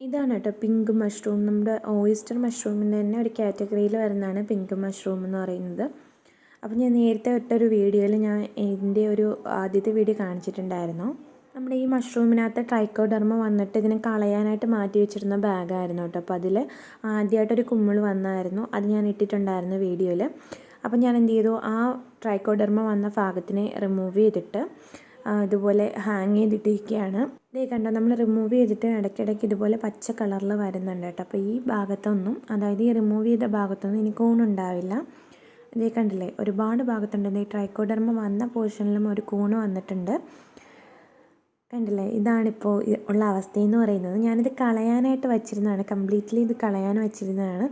ഇതാണ് കേട്ടോ pink mushroom നമ്മുടെ ഓയിസ്റ്റർ മഷ്റൂമിന്റെ തന്നെ ഒരു കാറ്റഗറിയിൽ വരുന്നതാണ് പിങ്ക് മഷ്റൂം എന്ന് പറയുന്നത്. അപ്പോൾ ഞാൻ നേരത്തെ ഇട്ടൊരു വീഡിയോയിൽ ഞാൻ ഇതിന്റെ ഒരു ആദ്യത്തെ വീഡിയോ കാണിച്ചിട്ടുണ്ടായിരുന്നു. നമ്മുടെ ഈ മഷ്റൂമിനകത്ത് ട്രൈക്കോഡർമ വന്നിട്ട് ഇതിനെ കളയാനായിട്ട് മാറ്റി വെച്ചിരുന്ന ബാഗായിരുന്നു കേട്ടോ. അപ്പോൾ അതിൽ ആദ്യമായിട്ടൊരു കുമ്മൾ വന്നായിരുന്നു. അത് ഞാൻ ഇട്ടിട്ടുണ്ടായിരുന്നു വീഡിയോയിൽ അപ്പോൾ ഞാൻ എന്ത് ചെയ്തു? ആ ട്രൈക്കോഡർമ വന്ന ഭാഗത്തിനെ റിമൂവ് ചെയ്തിട്ട് ഇതുപോലെ ഹാങ് ചെയ്തിട്ടിരിക്കുകയാണ്. ഇതേ കണ്ടോ നമ്മൾ റിമൂവ് ചെയ്തിട്ട് ഇടയ്ക്കിടയ്ക്ക് ഇതുപോലെ പച്ച കളറിൽ വരുന്നുണ്ട് കേട്ടോ. അപ്പോൾ ഈ ഭാഗത്തൊന്നും അതായത് ഈ റിമൂവ് ചെയ്ത ഭാഗത്തൊന്നും ഇനി കൂണുണ്ടാവില്ല ഇതേ കണ്ടില്ലേ ഒരുപാട് ഭാഗത്തുണ്ട്. ഈ ട്രൈക്കോഡർമ വന്ന പോർഷനിലും ഒരു കൂണ് വന്നിട്ടുണ്ട്. കണ്ടില്ലേ ഇതാണിപ്പോൾ ഉള്ള അവസ്ഥയെന്ന് പറയുന്നത്. ഞാനിത് കളയാനായിട്ട് വച്ചിരുന്നതാണ്. കംപ്ലീറ്റ്ലി ഇത് കളയാൻ വെച്ചിരുന്നതാണ്.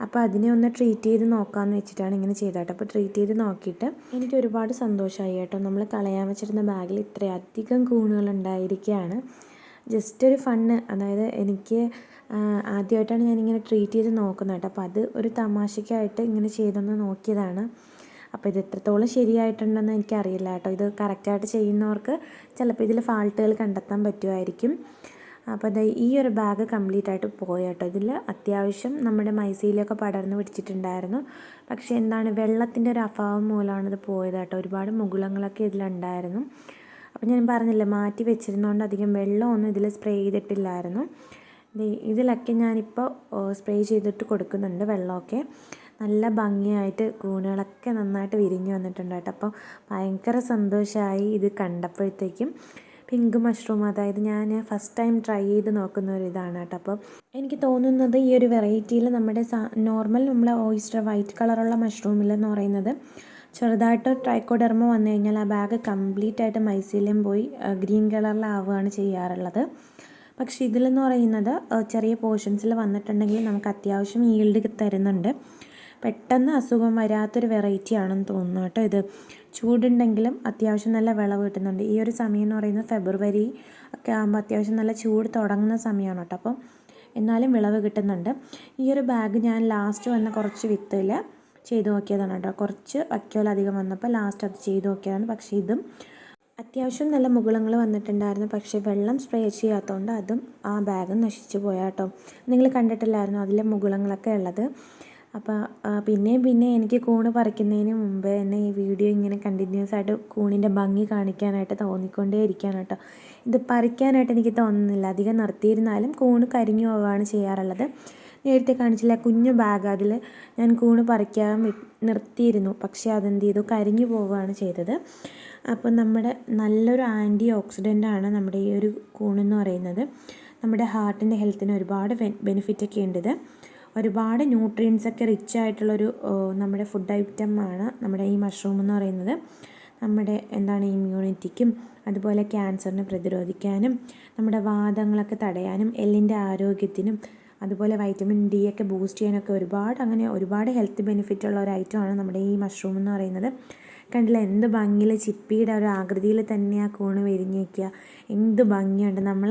അപ്പോൾ അതിനെ ഒന്ന് ട്രീറ്റ് ചെയ്ത് നോക്കാമെന്ന് വെച്ചിട്ടാണ് ഇങ്ങനെ ചെയ്തത് അപ്പോൾ ട്രീറ്റ് ചെയ്ത് നോക്കിയിട്ട് എനിക്ക് ഒരുപാട് സന്തോഷമായി കേട്ടോ. നമ്മൾ കളയാൻ വെച്ചിരുന്ന ബാഗിൽ ഇത്രയധികം കൂണുകൾ ഉണ്ടായിരിക്കുകയാണ്. ജസ്റ്റ് ഒരു ഫണ്ണ് അതായത് എനിക്ക് ആദ്യമായിട്ടാണ് ഞാനിങ്ങനെ ട്രീറ്റ് ചെയ്ത് നോക്കുന്നത് കേട്ടോ. അപ്പോൾ അത് ഒരു തമാശയ്ക്കായിട്ട് ഇങ്ങനെ ചെയ്തൊന്ന് നോക്കിയതാണ്. അപ്പോൾ ഇത് എത്രത്തോളം ശരിയായിട്ടുണ്ടെന്ന് എനിക്കറിയില്ല കേട്ടോ. ഇത് കറക്റ്റായിട്ട് ചെയ്യുന്നവർക്ക് ചിലപ്പോൾ ഇതിൽ ഫാൾട്ടുകൾ കണ്ടെത്താൻ പറ്റുമായിരിക്കും. അപ്പോൾ അത് ഈ ഒരു ബാഗ് കംപ്ലീറ്റ് ആയിട്ട് പോയി കേട്ടോ ഇതിൽ അത്യാവശ്യം നമ്മുടെ മൈസയിലൊക്കെ പടർന്നു പിടിച്ചിട്ടുണ്ടായിരുന്നു. പക്ഷേ എന്താണ് വെള്ളത്തിന്റെ ഒരു അഭാവം മൂലമാണ് ഇത് പോയത് കേട്ടോ ഒരുപാട് മുകുളങ്ങളൊക്കെ ഇതിലുണ്ടായിരുന്നു. അപ്പോൾ ഞാൻ പറഞ്ഞില്ല മാറ്റി വെച്ചിരുന്നതുകൊണ്ട് അധികം വെള്ളമൊന്നും ഇതിൽ സ്പ്രേ ചെയ്തിട്ടില്ലായിരുന്നു. ഇതിലൊക്കെ ഞാനിപ്പോൾ സ്പ്രേ ചെയ്തിട്ട് കൊടുക്കുന്നുണ്ട് വെള്ളമൊക്കെ. നല്ല ഭംഗിയായിട്ട് കൂണുകളൊക്കെ നന്നായിട്ട് വിരിഞ്ഞു വന്നിട്ടുണ്ട് കേട്ടോ അപ്പോൾ ഭയങ്കര സന്തോഷമായി ഇത് കണ്ടപ്പോഴത്തേക്കും. പിങ്ക് മഷ്റൂം അതായത് ഞാൻ ഫസ്റ്റ് ടൈം ട്രൈ ചെയ്ത് നോക്കുന്ന ഒരു ഇതാണ് കേട്ടോ. അപ്പോൾ എനിക്ക് തോന്നുന്നത് ഈ ഒരു വെറൈറ്റിയിൽ നമ്മുടെ നോർമൽ നമ്മളെ ഓയിസ്റ്റർ വൈറ്റ് കളറുള്ള മഷ്റൂമിലെന്ന് പറയുന്നത്. ചെറുതായിട്ട് ട്രൈക്കോഡെർമ വന്നു കഴിഞ്ഞാൽ ആ ബാഗ് കംപ്ലീറ്റ് ആയിട്ട് മൈസീലിയം പോയി ഗ്രീൻ കളറിലാവുകയാണ് ചെയ്യാറുള്ളത്. പക്ഷേ ഇതിലെന്ന് പറയുന്നത് ചെറിയ പോർഷൻസിൽ വന്നിട്ടുണ്ടെങ്കിൽ നമുക്ക് അത്യാവശ്യം ഈൽഡ് തരുന്നുണ്ട്. പെട്ടെന്ന് അസുഖം വരാത്തൊരു വെറൈറ്റി ആണെന്ന് തോന്നുന്നു കേട്ടോ ഇത്. ചൂടുണ്ടെങ്കിലും അത്യാവശ്യം നല്ല വിളവ് കിട്ടുന്നുണ്ട്. ഈ ഒരു സമയം എന്ന് പറയുന്നത് ഫെബ്രുവരി ഒക്കെ ആകുമ്പോൾ അത്യാവശ്യം നല്ല ചൂട് തുടങ്ങുന്ന സമയമാണ് കേട്ടോ. അപ്പം എന്നാലും വിളവ് കിട്ടുന്നുണ്ട്. ഈ ഒരു ബാഗ് ഞാൻ ലാസ്റ്റ് വന്ന കുറച്ച് വിത്തിൽ ചെയ്തു നോക്കിയതാണ് കേട്ടോ. കുറച്ച് വയ്ക്കോൽ അധികം വന്നപ്പോൾ ലാസ്റ്റ് അത് ചെയ്തു നോക്കിയതാണ്. പക്ഷേ ഇതും അത്യാവശ്യം നല്ല മുകുളങ്ങൾ വന്നിട്ടുണ്ടായിരുന്നു. പക്ഷേ വെള്ളം സ്പ്രേ ചെയ്യാത്തതുകൊണ്ട് അതും ആ ബാഗ് നശിച്ചു പോയാട്ടോ നിങ്ങൾ കണ്ടിട്ടില്ലായിരുന്നു അതിലെ മുകുളങ്ങളൊക്കെ ഉള്ളത്? അപ്പോൾ പിന്നെയും പിന്നെ എനിക്ക് കൂണ് പറിക്കുന്നതിന് മുമ്പേ തന്നെ ഈ വീഡിയോ ഇങ്ങനെ കണ്ടിന്യൂസ് ആയിട്ട് കൂണിന്റെ ഭംഗി കാണിക്കാനായിട്ട് തോന്നിക്കൊണ്ടേ ഇരിക്കുകയാണ് കേട്ടോ. ഇത് പറിക്കാനായിട്ട് എനിക്ക് തോന്നുന്നില്ല. അധികം നിർത്തിയിരുന്നാലും കൂണ് കരിഞ്ഞു പോവുകയാണ് ചെയ്യാറുള്ളത്. നേരത്തെ കാണിച്ചില്ല കുഞ്ഞു ബാഗ് അതിൽ ഞാൻ കൂണ് പറിക്കാൻ നിർത്തിയിരുന്നു. പക്ഷേ അതെന്ത് ചെയ്തു? കരിഞ്ഞു പോവുകയാണ് ചെയ്തത്. അപ്പോൾ നമ്മുടെ നല്ലൊരു ആന്റി ഓക്സിഡന്റ് ആണ് നമ്മുടെ ഈ ഒരു കൂണെന്ന് പറയുന്നത്. നമ്മുടെ ഹാർട്ടിന്റെ ഹെൽത്തിന് ഒരുപാട് ബെനിഫിറ്റ് ഒക്കെ ഉണ്ട് ഇത് ഒരുപാട് ന്യൂട്രിയൻസ് ഒക്കെ റിച്ച് ആയിട്ടുള്ളൊരു നമ്മുടെ ഫുഡ് ഐറ്റം ആണ് നമ്മുടെ ഈ മഷ്റൂം എന്ന് പറയുന്നത്. നമ്മുടെ എന്താണ് ഇമ്മ്യൂണിറ്റിക്കും അതുപോലെ ക്യാൻസറിനെ പ്രതിരോധിക്കാനും നമ്മുടെ വാദങ്ങളൊക്കെ തടയാനും എല്ലിന്റെ ആരോഗ്യത്തിനും അതുപോലെ വൈറ്റമിൻ ഡി ഒക്കെ ബൂസ്റ്റ് ചെയ്യാനൊക്കെ ഒരുപാട് അങ്ങനെ ഒരുപാട് ഹെൽത്ത് ബെനിഫിറ്റ് ഉള്ള ഒരു ഐറ്റമാണ് നമ്മുടെ ഈ മഷ്റൂം എന്ന് പറയുന്നത്. കണ്ടില്ല എന്ത് ഭംഗിയിൽ ചിപ്പിയുടെ ഒരു ആകൃതിയിൽ തന്നെ ആ കൂണ് വിരിഞ്ഞ് നിൽക്കുക എന്ത് ഭംഗിയുണ്ട്. നമ്മൾ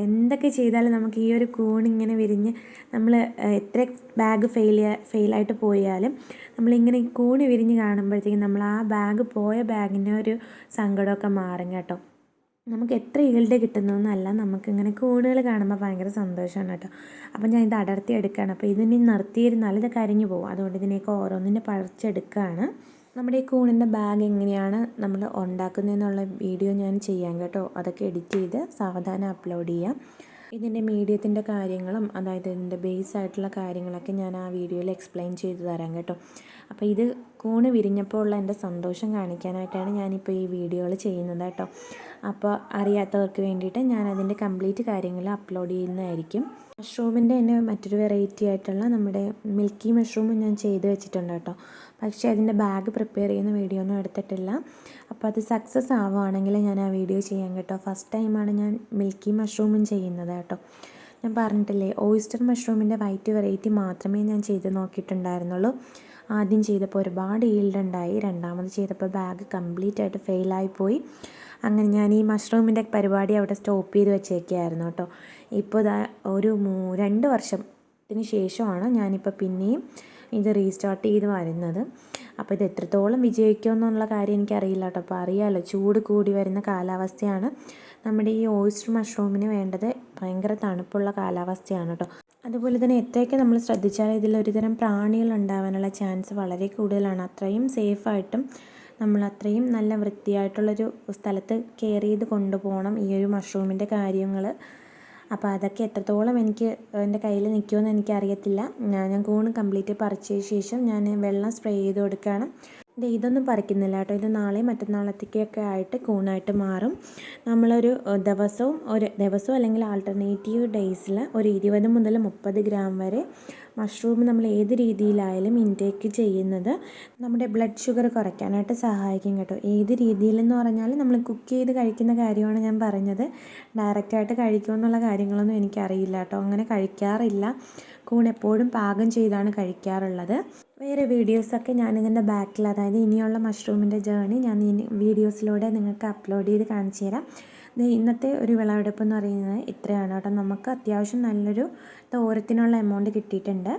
എന്തൊക്കെ ചെയ്താലും നമുക്ക് ഈ ഒരു കൂൺ ഇങ്ങനെ വിരിഞ്ഞ് നമ്മൾ എത്ര ബാഗ് ഫെയിൽ ഫെയിലായിട്ട് പോയാലും നമ്മളിങ്ങനെ കൂണ് വിരിഞ്ഞ് കാണുമ്പോഴത്തേക്കും നമ്മൾ ആ ബാഗ് പോയ ബാഗിന്റെ ഒരു സങ്കടമൊക്കെ മാറും കേട്ടോ. നമുക്ക് എത്ര ഈൽഡ് കിട്ടുന്നതെന്നല്ല നമുക്കിങ്ങനെ കൂണുകൾ കാണുമ്പോൾ ഭയങ്കര സന്തോഷമാണ് കേട്ടോ. അപ്പം ഞാൻ ഇത് അടർത്തി എടുക്കുകയാണ് അപ്പോൾ ഇതിനെ നിർത്തിയിരുന്നാൽ ഇത് കരിഞ്ഞു പോകും. അതുകൊണ്ട് ഇതിനെയൊക്കെ ഓരോന്നിനെ പഴച്ചെടുക്കുകയാണ് നമ്മുടെ ഈ കൂണിന്റെ ബാഗ് എങ്ങനെയാണ് നമ്മൾ ഉണ്ടാക്കുന്നതെന്നുള്ള വീഡിയോ ഞാൻ ചെയ്യാം കേട്ടോ. അതൊക്കെ എഡിറ്റ് ചെയ്ത് സാവധാനം അപ്ലോഡ് ചെയ്യാം. ഇതിന്റെ മീഡിയത്തിന്റെ കാര്യങ്ങളും അതായത് ഇതിന്റെ ബേസ് ആയിട്ടുള്ള കാര്യങ്ങളൊക്കെ ഞാൻ ആ വീഡിയോയിൽ എക്സ്പ്ലെയിൻ ചെയ്ത് തരാം കേട്ടോ. അപ്പോൾ ഇത് കൂണ് വിരിഞ്ഞപ്പോൾ ഉള്ള എന്റെ സന്തോഷം കാണിക്കാനായിട്ടാണ് ഞാനിപ്പോൾ ഈ വീഡിയോകൾ ചെയ്യുന്നത് കേട്ടോ. അപ്പോൾ അറിയാത്തവർക്ക് വേണ്ടിയിട്ട് ഞാൻ അതിന്റെ കംപ്ലീറ്റ് കാര്യങ്ങൾ അപ്ലോഡ് ചെയ്യുന്നതായിരിക്കും. മഷ്റൂമിന്റെ തന്നെ മറ്റൊരു വെറൈറ്റി ആയിട്ടുള്ള നമ്മുടെ മിൽക്കി മഷ്റൂമും ഞാൻ ചെയ്ത് വെച്ചിട്ടുണ്ട് കേട്ടോ. പക്ഷേ അതിന്റെ ബാഗ് പ്രിപ്പയർ ചെയ്യുന്ന വീഡിയോ ഒന്നും എടുത്തിട്ടില്ല. അപ്പോൾ അത് സക്സസ് ആവുകയാണെങ്കിൽ ഞാൻ ആ വീഡിയോ ചെയ്യാം കേട്ടോ. ഫസ്റ്റ് ടൈമാണ് ഞാൻ മിൽക്കി മഷ്റൂമും ചെയ്യുന്നത് കേട്ടോ. ഞാൻ പറഞ്ഞിട്ടില്ലേ ഓയിസ്റ്റർ മഷ്റൂമിന്റെ വൈറ്റ് വെറൈറ്റി മാത്രമേ ഞാൻ ചെയ്ത് നോക്കിയിട്ടുണ്ടായിരുന്നുള്ളൂ. ആദ്യം ചെയ്തപ്പോൾ ഒരുപാട് ഈൽഡ് ഉണ്ടായി രണ്ടാമത് ചെയ്തപ്പോൾ ബാഗ് കംപ്ലീറ്റ് ആയിട്ട് ഫെയിലായി പോയി. അങ്ങനെ ഞാൻ ഈ മഷ്റൂമിന്റെ പരിപാടി അവിടെ സ്റ്റോപ്പ് ചെയ്ത് വെച്ചേക്കായിരുന്നു കേട്ടോ. ഇപ്പോൾ ഒരു രണ്ട് വർഷത്തിന് ശേഷമാണ് ഞാനിപ്പോൾ പിന്നെയും ഇത് റീസ്റ്റാർട്ട് ചെയ്ത് വരുന്നത്. അപ്പോൾ ഇത് എത്രത്തോളം വിജയിക്കുമെന്നുള്ള കാര്യം എനിക്കറിയില്ല കേട്ടോ. അപ്പോൾ അറിയാമല്ലോ ചൂട് കൂടി വരുന്ന കാലാവസ്ഥയാണ് നമ്മുടെ ഈ ഓയിസ്റ്റർ മഷ്റൂമിന് വേണ്ടത്. ഭയങ്കര തണുപ്പുള്ള കാലാവസ്ഥയാണ് കേട്ടോ. അതുപോലെ തന്നെ എത്രയൊക്കെ നമ്മൾ ശ്രദ്ധിച്ചാൽ ഇതിൽ ഒരുതരം പ്രാണികൾ ഉണ്ടാവാനുള്ള ചാൻസ് വളരെ കൂടുതലാണ്. അത്രയും സേഫായിട്ടും നമ്മൾ അത്രയും നല്ല വൃത്തിയായിട്ടുള്ളൊരു സ്ഥലത്ത് കെയർ ചെയ്ത് കൊണ്ടുപോകണം ഈ ഒരു മഷ്റൂമിന്റെ കാര്യങ്ങൾ അപ്പോൾ അതൊക്കെ എത്രത്തോളം എനിക്ക് എന്റെ കയ്യിൽ നിൽക്കുമെന്ന് എനിക്കറിയത്തില്ല. ഞാൻ കൂണ് കംപ്ലീറ്റ് പറിച്ചതിന് ശേഷം ഞാൻ വെള്ളം സ്പ്രേ ചെയ്ത് കൊടുക്കുകയാണ്. ഇതൊന്നും പറിക്കുന്നില്ല കേട്ടോ. ഇത് നാളെയും മറ്റന്നാളത്തേക്കൊക്കെ ആയിട്ട് കൂണായിട്ട് മാറും. നമ്മളൊരു ദിവസവും ഒരു ദിവസവും അല്ലെങ്കിൽ ആൾട്ടർനേറ്റീവ് ഡേയ്സിൽ ഒരു ഇരുപത് മുതൽ മുപ്പത് ഗ്രാം വരെ മഷ്റൂം നമ്മൾ ഏത് രീതിയിലായാലും ഇൻടേക്ക് ചെയ്യുന്നത് നമ്മുടെ ബ്ലഡ് ഷുഗർ കുറയ്ക്കാനായിട്ട് സഹായിക്കും കേട്ടോ. ഏത് രീതിയിലെന്ന് പറഞ്ഞാൽ നമ്മൾ കുക്ക് ചെയ്ത് കഴിക്കുന്ന കാര്യമാണ് ഞാൻ പറഞ്ഞത്. ഡയറക്റ്റായിട്ട് കഴിക്കുമെന്നുള്ള കാര്യങ്ങളൊന്നും എനിക്കറിയില്ല കേട്ടോ. അങ്ങനെ കഴിക്കാറില്ല. കൂൺ എപ്പോഴും പാകം ചെയ്താണ് കഴിക്കാറുള്ളത്. വേറെ വീഡിയോസൊക്കെ ഞാനിതിന്റെ ബാക്കിൽ അതായത് ഇനിയുള്ള മഷ്റൂമിന്റെ ജേണി ഞാൻ ഇനി വീഡിയോസിലൂടെ നിങ്ങൾക്ക് അപ്ലോഡ് ചെയ്ത് കാണിച്ചു തരാം. ഇന്നത്തെ ഒരു വിളവെടുപ്പ് എന്ന് പറയുന്നത് ഇത്രയാണ് കേട്ടോ. നമുക്ക് അത്യാവശ്യം നല്ലൊരു തോരത്തിനുള്ള എമൗണ്ട് കിട്ടിയിട്ടുണ്ട്.